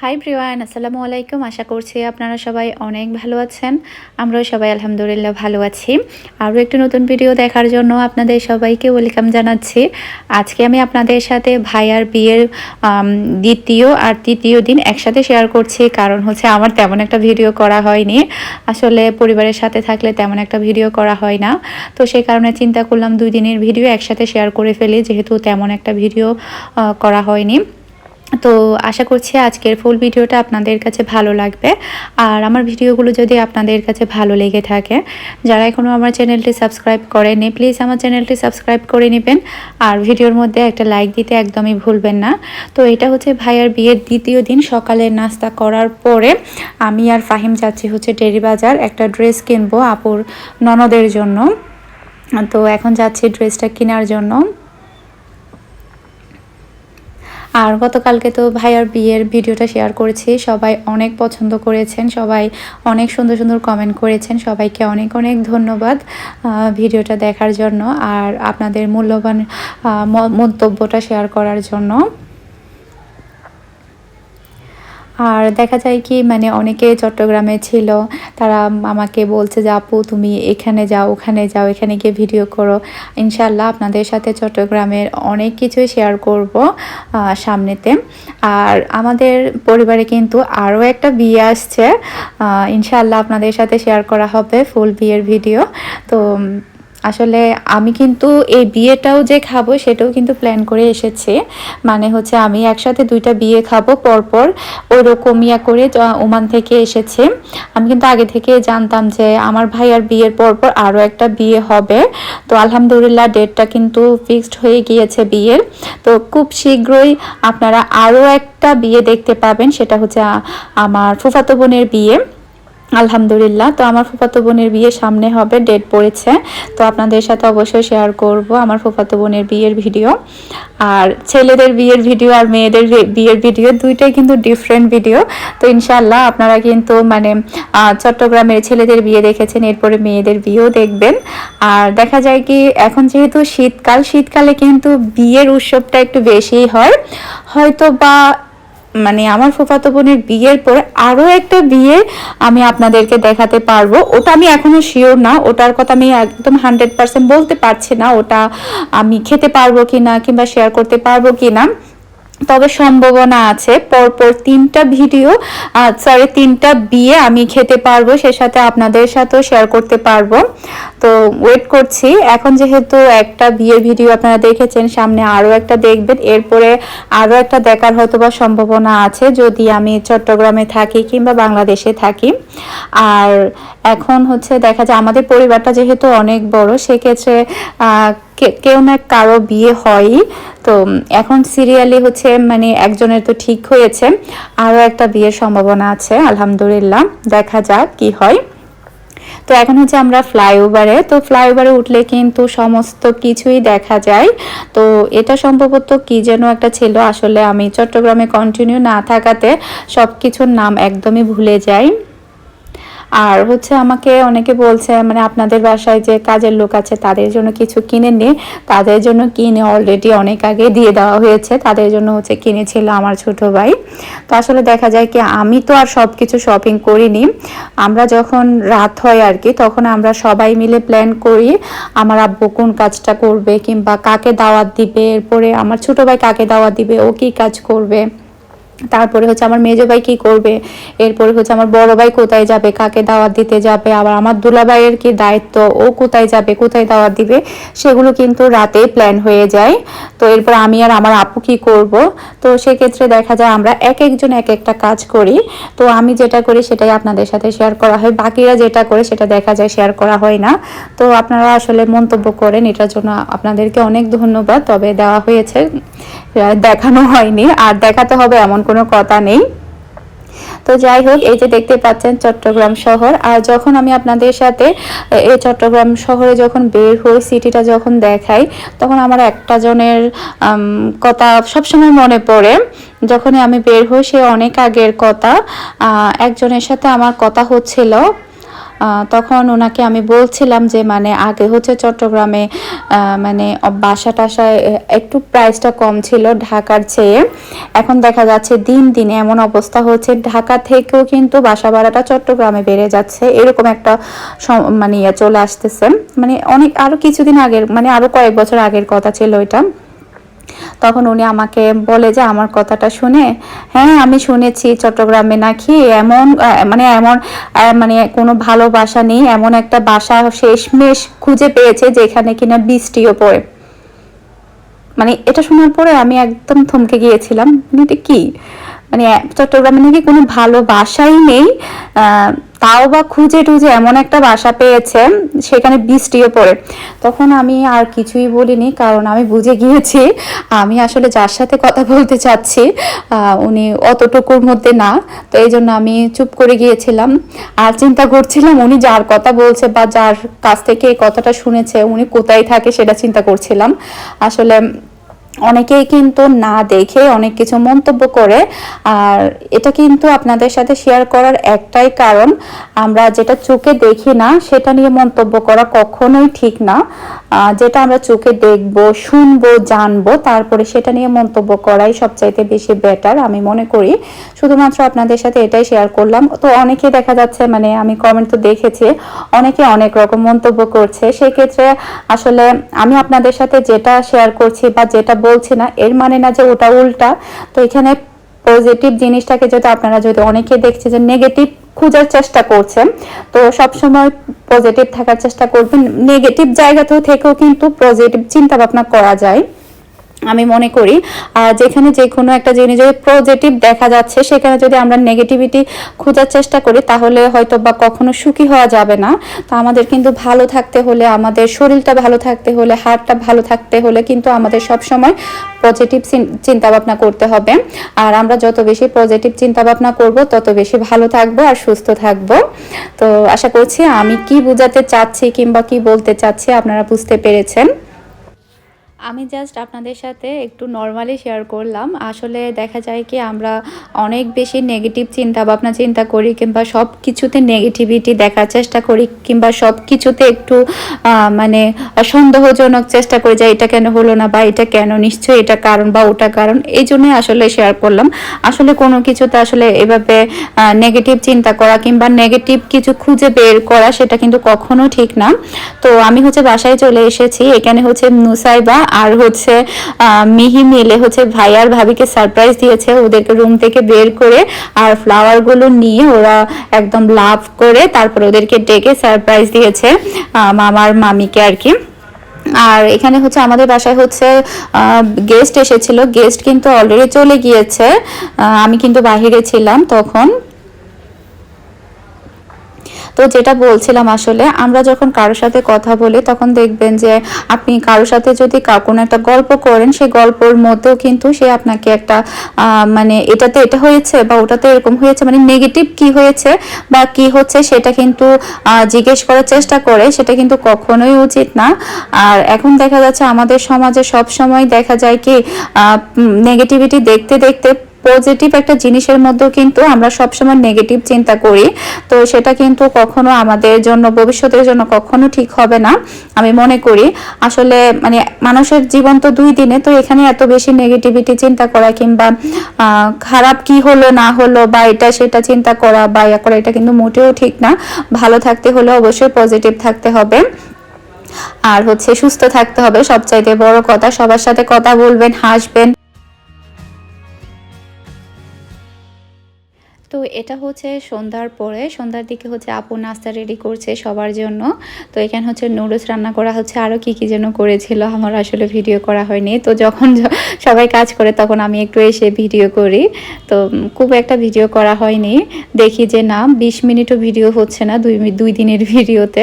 High Priyan আসসালামু আলাইকুম আশা করছি আপনারা সবাই অনেক ভালো আছেন আমরাও সবাই আলহামদুলিল্লাহ ভালো আছি আরও একটু নতুন ভিডিও দেখার জন্য আপনাদের সবাইকে ওয়েলকাম জানাচ্ছি আজকে আমি আপনাদের সাথে ভাইয়ার বিয়ের দ্বিতীয় আর তৃতীয় দিন একসাথে শেয়ার করছি কারণ হচ্ছে আমার তেমন একটা ভিডিও করা হয়নি আসলে পরিবারের সাথে থাকলে তেমন একটা ভিডিও করা হয় না তো সেই কারণে চিন্তা করলাম দুই দিনের ভিডিও একসাথে শেয়ার করে ফেলি যেহেতু তেমন একটা ভিডিও করা হয়নি তো আশা করছি আজকের ফুল ভিডিওটা আপনাদের কাছে ভালো লাগবে। আর আমার ভিডিওগুলো যদি আপনাদের কাছে ভালো লেগে থাকে, যারা এখনও আমার চ্যানেলটি সাবস্ক্রাইব করেনি প্লিজ আমার চ্যানেলটি সাবস্ক্রাইব করে নেবেন। আর ভিডিওর মধ্যে একটা লাইক দিতে একদমই ভুলবেন না। তো এটা হচ্ছে ভাইয়ার বিয়ের দ্বিতীয় দিন সকালের নাস্তা করার পরে আমি আর ফাহিম যাচ্ছি হচ্ছে ডেরি বাজার, একটা ড্রেস কিনবো আপুর ননদের জন্য। তো এখন যাচ্ছি ড্রেসটা কেনার জন্য। আর গতকালকে তো ভাইয়ার বিয়ের ভিডিওটা শেয়ার করেছি। সবাই অনেক পছন্দ করেছেন, সবাই অনেক সুন্দর সুন্দর কমেন্ট করেছেন, সবাইকে অনেক অনেক ধন্যবাদ ভিডিওটা দেখার জন্য আর আপনাদের মূল্যবান মন্তব্যটা শেয়ার করার জন্য। আর দেখা যায় কি মানে অনেকে চট্টগ্রামে ছিল, তারা আমাকে বলছে যে, আপু, তুমি এখানে যাও, ওখানে যাও, এখানে গিয়ে ভিডিও করো। ইনশাল্লাহ আপনাদের সাথে চট্টগ্রামের অনেক কিছুই শেয়ার করব সামনেতে। আর আমাদের পরিবারে কিন্তু আরও একটা বিয়ে আসছে ইনশাল্লাহ আপনাদের সাথে শেয়ার করা হবে ফুল বিয়ের ভিডিও তো আসলে আমি কিন্তু এই বিয়েটাও যে খাব সেটাও কিন্তু প্ল্যান করে এসেছি। মানে হচ্ছে আমি একসাথে দুইটা বিয়ে খাব, পরপর ওই রকম ইয়া করে ওমান থেকে এসেছি। আমি কিন্তু আগে থেকে জানতাম যে আমার ভাই আর বিয়ের পরপর আরও একটা বিয়ে হবে। তো আলহামদুলিল্লাহ ডেটটা কিন্তু ফিক্সড হয়ে গিয়েছে বিয়ের। তো খুব শীঘ্রই আপনারা আরও একটা বিয়ে দেখতে পাবেন, সেটা হচ্ছে আমার ফুফাতো বোনের বিয়ে। আলহামদুলিল্লাহ। তো আমার ফুফাতো বোনের বিয়ে সামনে হবে ডেট পড়েছে। তো আপনাদের সাথে অবশ্যই শেয়ার করব আমার ফুফাতো বোনের বিয়ের ভিডিও আর ছেলেদের বিয়ের ভিডিও আর মেয়েদের বিয়ের ভিডিও দুইটাই কিন্তু ডিফারেন্ট ভিডিও তো ইনশাল্লাহ আপনারা কিন্তু মানে চট্টগ্রামের ছেলেদের বিয়ে দেখেছেন, এরপরে মেয়েদের বিয়েও দেখবেন। আর দেখা যায় কি, এখন যেহেতু শীতকাল, শীতকালে কিন্তু বিয়ের উৎসবটা একটু বেশিই হয়। হয়তো বা মানে আমার ফুফাতো বোনের বিয়ের পরে আরও একটা বিয়ে আমি আপনাদেরকে দেখাতে পারব। ওটা আমি এখনও শিওর না, ওটার কথা আমি একদম হান্ড্রেড পার্সেন্ট বলতে পারছি না, ওটা আমি খেতে পারব কি না কিংবা শেয়ার করতে পারব কি না তবে সম্ভাবনা আছে। পরপর তিনটা ভিডিও সরি তিনটা বিয়ে আমি খেতে পারব, সে সাথে আপনাদের সাথেও শেয়ার করতে পারব। তো ওয়েট করছি। এখন যেহেতু একটা বিয়ের ভিডিও আপনারা দেখেছেন, সামনে আরও একটা দেখবেন। এরপরে আরও একটা দেখার হয়তো বা সম্ভাবনা আছে, যদি আমি চট্টগ্রামে থাকি কিংবা বাংলাদেশে থাকি। আর এখন হচ্ছে দেখা যায়, আমাদের পরিবারটা যেহেতু অনেক বড়, সেক্ষেত্রে কেউ না কারও বিয়ে হয়ই। তো এখন সিরিয়ালি হচ্ছে মানে একজনের তো ঠিক হয়েছে। আরও একটা বিয়ের সম্ভাবনা আছে, আলহামদুলিল্লাহ। দেখা যাক কি হয়। তো এখন হচ্ছে আমরা ফ্লাইওভারে তো ফ্লাইওভারে উঠলে কিন্তু সমস্ত কিছুই দেখা যায়। তো এটা সম্ভবত কি যেন একটা ছিল, আসলে আমি চট্টগ্রামে কন্টিনিউ না থাকাতে সব কিছুর নাম একদমই ভুলে যাই। আর হচ্ছে আমাকে অনেকে বলছে মানে আপনাদের বাসায় যে কাজের লোক আছে, তাদের জন্য কিছু কিনে নে তাদের জন্য কিনে অলরেডি অনেক আগে দিয়ে দেওয়া হয়েছে। তাদের জন্য হচ্ছে কিনেছিল আমার ছোট ভাই। তো আসলে দেখা যায় কি, আমি তো আর সব কিছু শপিং করিনি। আমরা যখন রাত হয় আর কি, তখন আমরা সবাই মিলে প্ল্যান করি, আমার আব্বু কোন কাজটা করবে কিংবা কাকে দাওয়াত দিবে। এরপরে আমার ছোট ভাই কাকে দাওয়াত দিবে, ও কি কাজ করবে। তারপরে হচ্ছে আমার মেজো ভাই কি করবে? এরপরে হচ্ছে আমার বড় ভাই কোথায় যাবে? কাকে দাওয়াত দিতে যাবে? আবার আমার দুলা ভাইয়ের কি দায়িত্ব? ও কোথায় যাবে? কোথায় দাওয়াত দিবে? সেগুলো কিন্তু রাতেই প্ল্যান হয়ে যায়। তো এরপর আমি আর আমার আপু কি করব? তো সেক্ষেত্রে দেখা যায় আমরা এক একজন এক একটা কাজ করি। তো আমি যেটা করি সেটাই আপনাদের সাথে শেয়ার করা হয়। বাকিরা যেটা করে সেটা দেখা যায় শেয়ার করা হয় না। তো আপনারা আসলে মন্তব্য করেন। এটার জন্য আপনাদেরকে অনেক ধন্যবাদ। তবে দেওয়া হয়েছে। দেখানো হয়নি। আর দেখাতে হবে এমন কোনো কথা নেই। তো যাই হোক, এই যে দেখতে পাচ্ছেন চট্টগ্রাম শহর। আর যখন আমি আপনাদের সাথে এই চট্টগ্রাম শহরে যখন বের হই, সিটিটা যখন দেখাই, তখন আমার একটা জনের কথা সবসময় মনে পড়ে। যখনই আমি বের হই, সে অনেক আগের কথা। একজনের সাথে আমার কথা হচ্ছিল। তখন ওনাকে আমি বলছিলাম যে মানে আগে হচ্ছে চট্টগ্রামে মানে বাসা টাসায় একটু প্রাইসটা কম ছিল ঢাকার চেয়ে। এখন দেখা যাচ্ছে দিন দিনে এমন অবস্থা হচ্ছে। ঢাকা থেকেও কিন্তু বাসা ভাড়াটা চট্টগ্রামে বেড়ে যাচ্ছে। এরকম একটা মানে ইয়ে চলে আসতেছে। মানে অনেক আরও কিছুদিন আগের মানে আরও কয়েক বছর আগের কথা ছিল এটা। তখন উনি আমাকে বলে যে, আমার কথাটা শুনে হ্যাঁ আমি শুনেছি চট্টগ্রামে নাকি এমন মানে এমন মানে কোনো ভালো বাসা নেই, এমন একটা বাসা শেষমেশ খুঁজে পেয়েছে যেখানে কিনা বৃষ্টিও পড়ে। মানে এটা শোনার পরে আমি একদম থমকে গিয়েছিলাম। এটা কি? মানে চট্টগ্রামে নাকি কোনো ভালো বাসাই নেই তাও বা খুঁজে টুজে এমন একটা বাসা পেয়েছে, সেখানে বৃষ্টিও পড়ে। তখন আমি আর কিছুই বলিনি, কারণ আমি বুঝে গিয়েছি, আমি আসলে যার সাথে কথা বলতে চাচ্ছি উনি অতটুকুর মধ্যে না। তো এই জন্য আমি চুপ করে গিয়েছিলাম। আর চিন্তা করছিলাম উনি যার কথা বলছে বা যার কাছ থেকে এই কথাটা শুনেছে, উনি কোথায় থাকে সেটা চিন্তা করছিলাম। আসলে অনেকেই কিন্তু না দেখে অনেক কিছু মন্তব্য করে। আর এটা কিন্তু আপনাদের সাথে শেয়ার করার একটাই কারণ, আমরা যেটা চোখে দেখি না, সেটা নিয়ে মন্তব্য করা কখনোই ঠিক না। যেটা আমরা চোখে দেখব, শুনব, জানব, তারপরে সেটা নিয়ে মন্তব্য করাই সবচাইতে বেশি বেটার আমি মনে করি। শুধুমাত্র আপনাদের সাথে এটাই শেয়ার করলাম। তো অনেকে দেখা যাচ্ছে মানে আমি কমেন্ট তো দেখেছি, অনেকে অনেক রকম মন্তব্য করছে। সেক্ষেত্রে আসলে আমি আপনাদের সাথে যেটা শেয়ার করছি বা যেটা বলছি না, এর মানে না যে ওটা উল্টা। তো এখানে পজিটিভ জিনিসটাকে যদি আপনারা যদি অনেকে দেখছে যে নেগেটিভ খোঁজার চেষ্টা করছেন, তো সবসময় পজিটিভ থাকার চেষ্টা করবেন। নেগেটিভ জায়গাতেও থেকেও কিন্তু পজিটিভ চিন্তা ভাবনা করা যায়। আমি মনে করি। যেখানে যে কোনো একটা জিনিস যদি পজিটিভ দেখা যাচ্ছে, সেখানে যদি আমরা নেগেটিভিটি খোঁজার চেষ্টা করি, তাহলে হয়তো বা কখনো সুখী হওয়া যাবে না। তো আমাদের কিন্তু ভালো থাকতে হলে, আমাদের শরীরটা ভালো থাকতে হলে হার্টটা ভালো থাকতে হলে কিন্তু আমাদের সব সময় পজিটিভ চিন্তা ভাবনা করতে হবে। আর আমরা যত বেশি পজিটিভ চিন্তা ভাবনা করব, তত বেশি ভালো থাকব আর সুস্থ থাকব। তো আশা করছি আমি কি বোঝাতে চাচ্ছি কিংবা কি বলতে চাচ্ছি আপনারা বুঝতে পেরেছেন। আমি জাস্ট আপনাদের সাথে একটু নর্মালি শেয়ার করলাম। আসলে দেখা যায় কি, আমরা অনেক বেশি নেগেটিভ চিন্তা ভাবনা চিন্তা করি কিংবা সব কিছুতে নেগেটিভিটি দেখার চেষ্টা করি কিংবা সব কিছুতে একটু মানে সন্দেহজনক চেষ্টা করি যে এটা কেন হলো না বা এটা কেন নিশ্চয়ই এটা কারণ বা ওটা কারণ। এই জন্যই আসলে শেয়ার করলাম। আসলে কোনো কিছুতে আসলে এভাবে নেগেটিভ চিন্তা করা কিংবা নেগেটিভ কিছু খুঁজে বের করা সেটা কিন্তু কখনো ঠিক না। তো আমি হচ্ছে বাসায় চলে এসেছি। এখানে হচ্ছে নুসাইবা আর হচ্ছে মিহি মিলে হচ্ছে ভাই আর ভাবিকে সারপ্রাইজ দিয়েছে। ওদেরকে রুম থেকে বের করে আর ফ্লাওয়ারগুলো নিয়ে ওরা একদম লাভ করে তারপর ওদেরকে ডেকে সারপ্রাইজ দিয়েছে মামার মামিকে আর কি। আর এখানে হচ্ছে আমাদের বাসায় হচ্ছে গেস্ট এসেছিল। গেস্ট কিন্তু অলরেডি চলে গিয়েছে। আমি কিন্তু বাহিরে ছিলাম তখন। তো যেটা বলছিলাম আসলে, আমরা যখন কারোর সাথে কথা বলি, তখন দেখবেন যে আপনি কারোর সাথে যদি কোনো একটা গল্প করেন সেই গল্পর মধ্যেও কিন্তু সে আপনাকে একটা মানে এটাতে এটা হয়েছে বা ওটাতে এরকম হয়েছে মানে নেগেটিভ কি হয়েছে বা কি হচ্ছে সেটা কিন্তু জিজ্ঞেস করার চেষ্টা করে, সেটা কিন্তু কখনোই উচিত না। আর এখন দেখা যাচ্ছে আমাদের সমাজে সব সময় দেখা যায় কি নেগেটিভিটি দেখতে দেখতে পজিটিভ একটা জিনিসের মধ্যেও কিন্তু আমরা সবসময় নেগেটিভ চিন্তা করি। তো সেটা কিন্তু কখনো আমাদের জন্য, ভবিষ্যতের জন্য কখনো ঠিক হবে না, আমি মনে করি। আসলে মানে মানুষের জীবন তো দুই দিনে, তো এখানে এত বেশি নেগেটিভিটি চিন্তা করা কিংবা খারাপ কি হলো, না হলো, বা এটা সেটা চিন্তা করা, বা ইয়া করা, এটা কিন্তু মোটেও ঠিক না। ভালো থাকতে হলে অবশ্যই পজিটিভ থাকতে হবে। আর হচ্ছে সুস্থ থাকতে হবে, সবচাইতে বড় কথা, সবার সাথে কথা বলবেন, হাসবেন। তো এটা হচ্ছে সন্ধ্যার পরে, সন্ধ্যার দিকে হচ্ছে আপু নাস্তা রেডি করছে সবার জন্য। তো এখানে হচ্ছে নুডলস রান্না করা হচ্ছে। আরও কি কি যেন করেছিল আমার আসলে ভিডিও করা হয়নি। তো যখন সবাই কাজ করে তখন আমি একটু এসে ভিডিও করি। তো খুব একটা ভিডিও করা হয়নি। দেখি যে না, বিশ মিনিটও ভিডিও হচ্ছে না, দুই দুই দিনের ভিডিওতে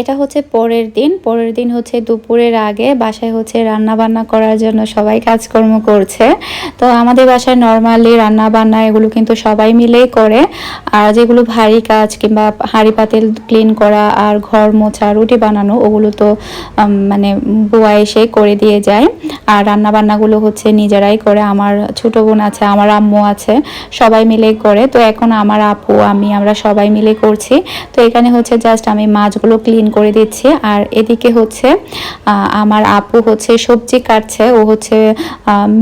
এটা হচ্ছে পরের দিন। পরের দিন হচ্ছে দুপুরের আগে বাসায় হচ্ছে রান্না বান্না করার জন্য সবাই কাজকর্ম করছে। তো আমাদের বাসায় নর্মালি রান্না বান্না এগুলো কিন্তু সবাই মিলেই করে। আর যেগুলো ভারী কাজ কিংবা হাঁড়ি পাতিল ক্লিন করা আর ঘর মোছা, রুটি বানানো, ওগুলো তো মানে বুয়া এসে করে দিয়ে যায়। আর রান্না বান্নাগুলো হচ্ছে নিজেরাই করে। আমার ছোট বোন আছে, আমার আম্মু আছে, সবাই মিলে করে। তো এখন আমার আপু, আমি, আমরা সবাই মিলে করছি। তো এখানে হচ্ছে জাস্ট আমি মাছগুলো ক্লিন করে দিচ্ছি। আর এদিকে হচ্ছে আমার আপু হচ্ছে সবজি কাটছে। ও হচ্ছে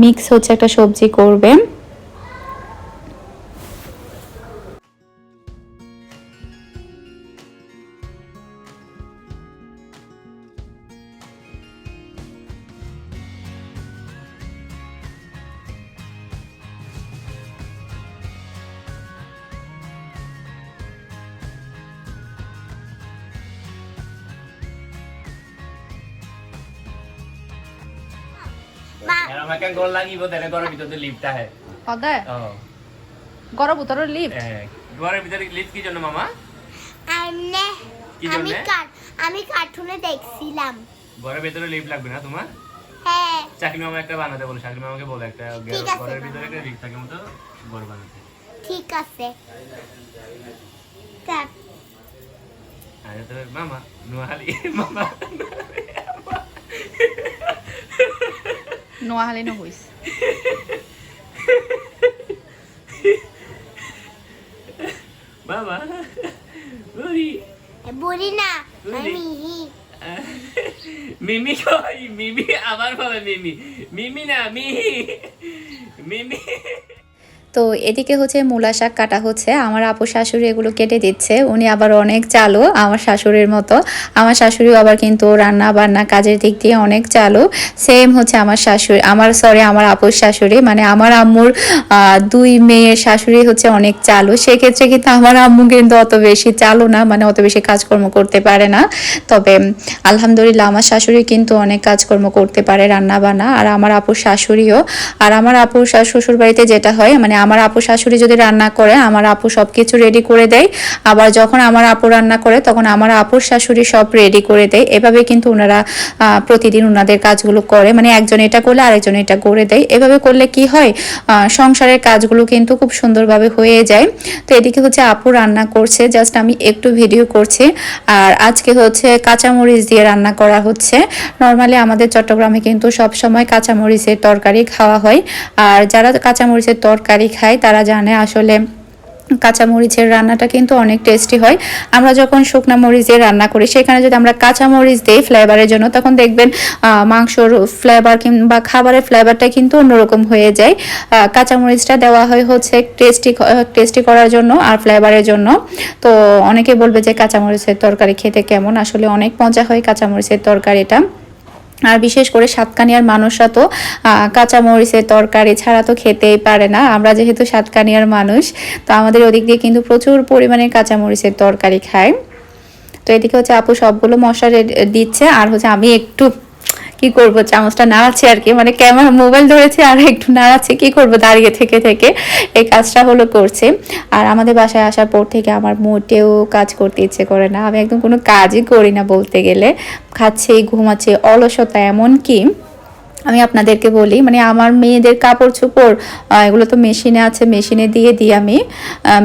মিক্স হচ্ছে একটা সবজি করবে। আমাকে গোল লাগিব তেনে ঘৰৰ ভিতৰতে লিফ্ট আহে। সদায়? অ। গড় ভিতৰৰ লিফ্ট ঘৰৰ ভিতরে লিফ্ট কি জন্য মামা? আমি আমি কার্টুনে দেখছিলাম। ঘরের ভিতরে লিফ্ট লাগবে না তোমার? হ্যাঁ চাকরি মামা একটা বানাতে বলো চাকরি মামাকে বলো একটা আছে, ঘরের ভিতরে একটা লিফ্ট থাকে মতো ঘর বানাতে। ঠিক আছে। কাট আরে তো মামা নোয়াখালী মামা। নোয়াখালী নহৈছ বাবা বুড়ি বুড়ি না বুড়ি। মিমি কই মিমি আবার বলে মিমি মিমি না মিহি মিমি তো এদিকে হচ্ছে মূলা শাক কাটা হচ্ছে। আমার আপু শাশুড়ি এগুলো কেটে দিচ্ছে। উনি আবার অনেক চালু, আমার শাশুড়ির মতো। আমার শাশুড়িও আবার কিন্তু রান্না বান্না কাজের দিক দিয়ে অনেক চালু। সেম হচ্ছে আমার শাশুড়ি, আমার সরি আমার আপুর শাশুড়ি। মানে আমার আম্মুর দুই মেয়ের শাশুড়ি হচ্ছে অনেক চালু। সেক্ষেত্রে কিন্তু আমার আম্মু কিন্তু অত বেশি চালু না মানে অত বেশি কাজকর্ম করতে পারে না। তবে আলহামদুলিল্লাহ আমার শাশুড়ি কিন্তু অনেক কাজকর্ম করতে পারে রান্না বান্না। আর আমার আপুর শাশুড়িও। আর আমার আপুর শ্বশুর বাড়িতে যেটা হয় মানে আমার আপু শাশুড়ি যদি রান্না করে, আমার আপু সব কিছু রেডি করে দেয়। আবার যখন আমার আপু রান্না করে, তখন আমার আপুর শাশুড়ি সব রেডি করে দেয়। এভাবে কিন্তু ওনারা প্রতিদিন ওনাদের কাজগুলো করে। মানে একজন এটা করলে আরেকজন এটা করে দেয়। এভাবে করলে কি হয়? সংসারের কাজগুলো কিন্তু খুব সুন্দরভাবে হয়ে যায়। তো এদিকে হচ্ছে আপু রান্না করছে। জাস্ট আমি একটু ভিডিও করছি। আর আজকে হচ্ছে কাঁচামরিচ দিয়ে রান্না করা হচ্ছে। নর্মালি আমাদের চট্টগ্রামে কিন্তু সব সময় কাঁচামরিচের তরকারি খাওয়া হয়। আর যারা কাঁচামরিচের তরকারি খায় তারা জানে আসলে কাঁচামরিচের রান্নাটা কিন্তু অনেক টেস্টি হয়। আমরা যখন শুকনা মরিচ দিয়ে রান্না করি সেখানে যদি আমরা কাঁচামরিচ দিই ফ্লেভারের জন্য তখন দেখবেন মাংসর ফ্লেভার কিংবা খাবারের ফ্লেভারটা কিন্তু অন্যরকম হয়ে যায়। আহ, কাঁচামরিচটা দেওয়া হয় হচ্ছে টেস্টি টেস্টি করার জন্য আর ফ্লেভারের জন্য। তো অনেকে বলবে যে কাঁচামরিচের তরকারি খেতে কেমন? আসলে অনেক মজা হয় কাঁচামরিচের তরকারিটা। আর বিশেষ করে সাতকানিয়ার মানুষরা তো কাঁচামরিচের কাঁচা মরিচের তরকারি ছাড়া তো খেতেই পারে না। আমরা যেহেতু সাতকানিয়ার মানুষ, তো আমাদের ওদিক দিয়ে কিন্তু প্রচুর পরিমাণে কাঁচামরিচের তরকারি খায়। তো এদিকে হচ্ছে আপু সবগুলো মশলা দিচ্ছে, আর হচ্ছে আমি একটু কি করব? চামচটা নাড়াচ্ছি আর কি। মানে ক্যামেরা মোবাইল ধরেছে আর একটু নাড়াচ্ছি। কি করব? দাঁড়িয়ে থেকে থেকে এই কাজটা হলো করছে। আর আমাদের বাসায় আসার পর থেকে আমার মোটেও কাজ করতে ইচ্ছে করে না। আমি একদম কোনো কাজই করি না বলতে গেলে। খাচ্ছে, ঘুমাচ্ছি, অলসতা এমন কি আমি আপনাদেরকে বলি মানে আমার মেয়েদের কাপড় চোপড় এগুলো তো মেশিনে আছে, মেশিনে দিয়ে দিই আমি।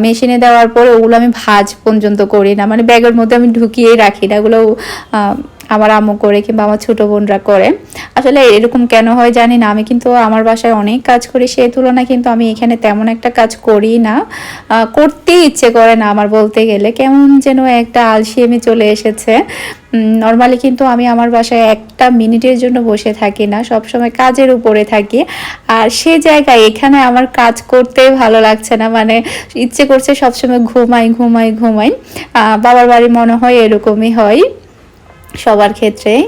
মেশিনে দেওয়ার পরে ওগুলো আমি ভাজ পর্যন্ত করি না। মানে ব্যাগের মধ্যে আমি ঢুকিয়েই রাখি না। ওগুলো আমার আম্মু করে কিংবা আমার ছোট বোনরা করে। আসলে এরকম কেন হয় জানি না। আমি কিন্তু আমার বাসায় অনেক কাজ করি সেই তুলনায় কিন্তু আমি এখানে তেমন একটা কাজ করি না। আহ, করতেই ইচ্ছে করে না আমার বলতে গেলে। কেমন যেন একটা আলসিয়েমি চলে এসেছে। নর্মালি কিন্তু আমি আমার বাসায় একটা মিনিটের জন্য বসে থাকি না সব সময় কাজের উপরে থাকি। আর সে জায়গায় এখানে আমার কাজ করতে ভালো লাগছে না মানে ইচ্ছে করছে সবসময় ঘুমাই ঘুমাই ঘুমাই। বাবার বাড়ি মনে হয় এরকমই হয়। সবার ক্ষেত্রেই।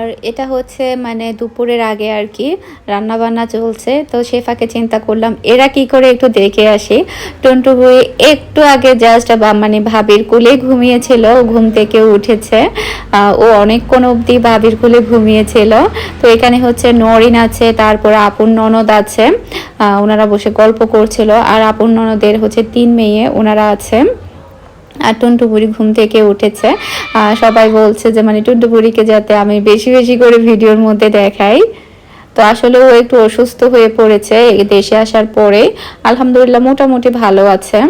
আর এটা হচ্ছে মানে দুপুরের আগে আর কি রান্না বান্না চলছে। তো সে ফাঁকে চিন্তা করলাম, এরা কি করে একটু দেখে আসি। টন্টু বই একটু আগে জাস্ট মানে ভাবির কোলে ঘুমিয়েছিল ঘুম থেকে উঠেছে। ও অনেকক্ষণ অবধি ভাবির কোলে ঘুমিয়েছিল। তো এখানে হচ্ছে নরিন আছে, তারপর আপন ননদ আছে। ওনারা বসে গল্প করছিল। আর আপন ননদের হচ্ছে তিন মেয়ে ওনারা আছে। আর টুন্টু বুড়ি ঘুম থেকে উঠেছে। সবাই বলছে যে মানে টুন্টু বুড়িকে যাতে আমি বেশি বেশি করে ভিডিওর মধ্যে দেখাই। তো আসলে ও একটু অসুস্থ হয়ে পড়েছে দেশে আসার পরে আলহামদুলিল্লাহ মোটামুটি ভালো আছে।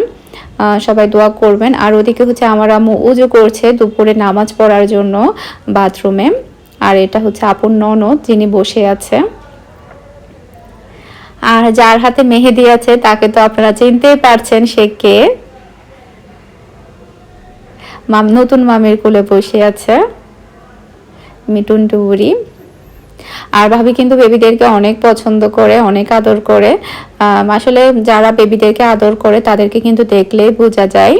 সবাই দোয়া করবেন। আর ওদিকে হচ্ছে আমার আম্মু উজু করছে দুপুরে নামাজ পড়ার জন্য বাথরুমে। আর এটা হচ্ছে আপন ননদ যিনি বসে আছে। আর যার হাতে মেহেদি আছে তাকে তো আপনারা চিনতেই পারছেন সে কে। মাম, নতুন মামের কোলে বসে আছে মিটুন টুবুরি। আর ভাবি কিন্তু বেবিদেরকে অনেক পছন্দ করে, অনেক আদর করে। আসলে যারা বেবিদেরকে আদর করে, তাদেরকে কিন্তু দেখলেই বোঝা যায়।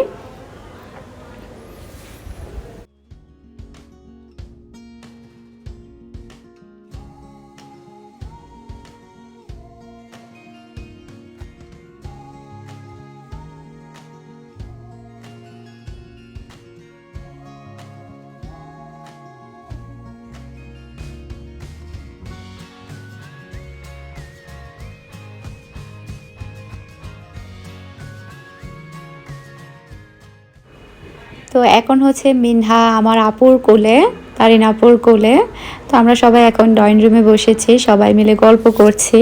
তো এখন হচ্ছে মিনহা আমার আপুর কোলে, তারিন আপুর কোলে। তো আমরা সবাই এখন ড্রয়িং রুমে বসেছি, সবাই মিলে গল্প করছি।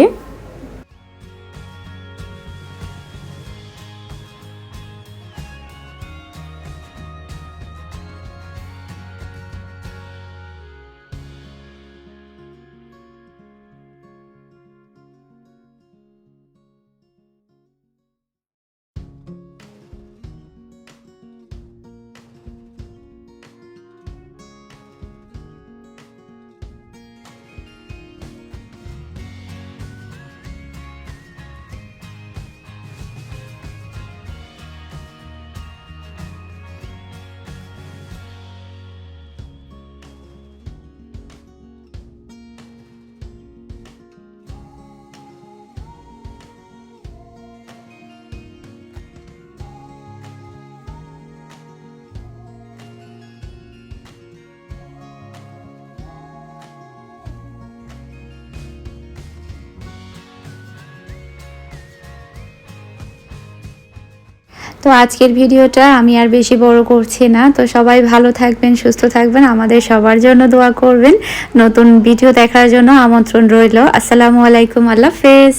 তো আজকের ভিডিওটা আমি আর বেশি বড় করছি না। তো সবাই ভালো থাকবেন, সুস্থ থাকবেন, আমাদের সবার জন্য দোয়া করবেন। নতুন ভিডিও দেখার জন্য আমন্ত্রণ রইল। আসসালামু আলাইকুম, আল্লাহ হাফেজ।